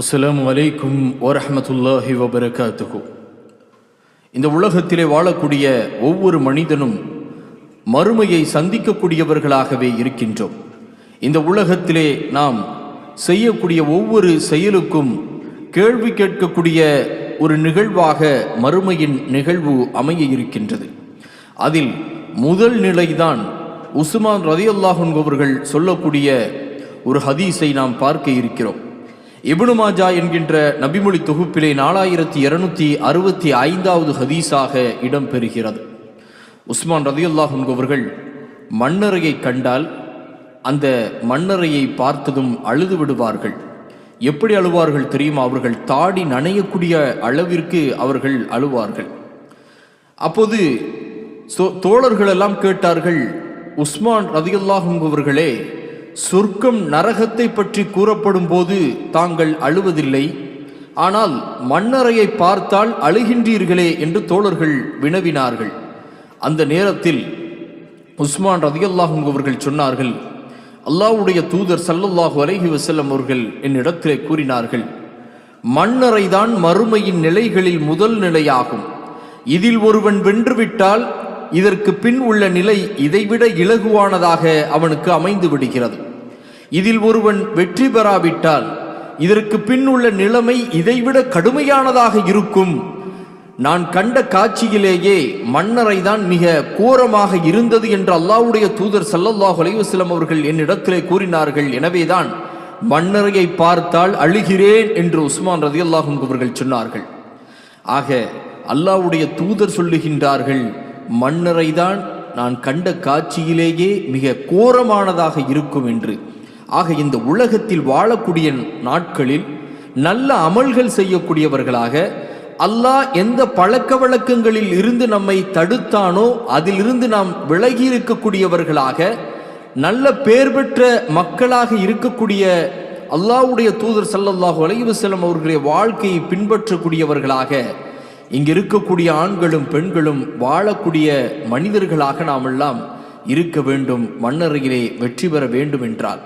அஸ்லாம் அலைக்கும் வரமத்துல்லாஹி வபரகாத்துகு இந்த உலகத்திலே வாழக்கூடிய ஒவ்வொரு மனிதனும் மறுமையை சந்திக்கக்கூடியவர்களாகவே இருக்கின்றோம். இந்த உலகத்திலே நாம் செய்யக்கூடிய ஒவ்வொரு செயலுக்கும் கேள்வி கேட்கக்கூடிய ஒரு நிகழ்வாக மறுமையின் நிகழ்வு அமைய இருக்கின்றது. அதில் முதல் நிலைதான் உஸ்மான் ரதியல்லாஹுன் அவர்கள் சொல்லக்கூடிய ஒரு ஹதீஸை நாம் பார்க்க இருக்கிறோம். இபுனுமாஜா என்கின்ற நபிமொழி தொகுப்பிலே நாலாயிரத்தி இருநூத்தி அறுபத்தி ஐந்தாவது ஹதீஸாக இடம்பெறுகிறது. உஸ்மான் ரதியுல்லாஹும் அவர்கள் மண்ணறையை கண்டால் அந்த மண்ணறையை பார்த்ததும் அழுது விடுவார்கள். எப்படி அழுவார்கள் தெரியுமா? அவர்கள் தாடி நனையக்கூடிய அளவிற்கு அவர்கள் அழுவார்கள். அப்போது சோ- கேட்டார்கள் உஸ்மான் ரதியுல்லாஹும் அவர்களே சொர்க்கம் நரகத்தை பற்றி கூறப்படும் போது தாங்கள் அழுவதில்லை. ஆனால் மண்ணறையை பார்த்தால் அழுகின்றீர்களே என்று தோழர்கள் வினவினார்கள். அந்த நேரத்தில் உஸ்மான் ரதியல்லாஹும் அவர்கள் சொன்னார்கள் அல்லாவுடைய தூதர் சல்லல்லாஹு அலஹி வசல்லம் அவர்கள் என்னிடத்திலே கூறினார்கள் மண்ணறைதான் மறுமையின் நிலைகளில் முதல் நிலையாகும். இதில் ஒருவன் வென்றுவிட்டால் இதற்கு பின் உள்ள நிலை இதைவிட இலகுவானதாக அவனுக்கு அமைந்து விடுகிறது. இதில் ஒருவன் வெற்றி பெறாவிட்டால் இதற்கு பின் உள்ள நிலைமை இதைவிட கடுமையானதாக இருக்கும். நான் கண்ட காட்சியிலேயே மன்னரைதான் மிக கோரமாக இருந்தது என்று அல்லாவுடைய தூதர் சல்லல்லாஹ் அலைவசலம் அவர்கள் என்னிடத்திலே கூறினார்கள். எனவேதான் மன்னரையை பார்த்தால் அழுகிறேன் என்று உஸ்மான் ரதி அல்லாஹும் அவர்கள் சொன்னார்கள். ஆக அல்லாஹ்வுடைய தூதர் சொல்லுகின்றார்கள் மன்னரைதான் நான் கண்ட காட்சியிலேயே மிக கோரமானதாக இருக்கும் என்று. ஆக இந்த உலகத்தில் வாழக்கூடிய நாட்களில் நல்ல அமல்கள் செய்யக்கூடியவர்களாக அல்லாஹ் எந்த பழக்க வழக்கங்களில் இருந்து நம்மை தடுத்தானோ அதிலிருந்து நாம் விலகி இருக்கக்கூடியவர்களாக நல்ல பேர் பெற்ற மக்களாக இருக்கக்கூடிய அல்லாஹ்வுடைய தூதர் சல்லல்லாஹு அலைஹி செல்லம் அவர்களுடைய வாழ்க்கையை பின்பற்றக்கூடியவர்களாக இங்கு இருக்கக்கூடிய ஆண்களும் பெண்களும் வாழக்கூடிய மனிதர்களாக நாம் எல்லாம் இருக்க வேண்டும் மண்ணறையிலே வெற்றி பெற வேண்டும் என்றால்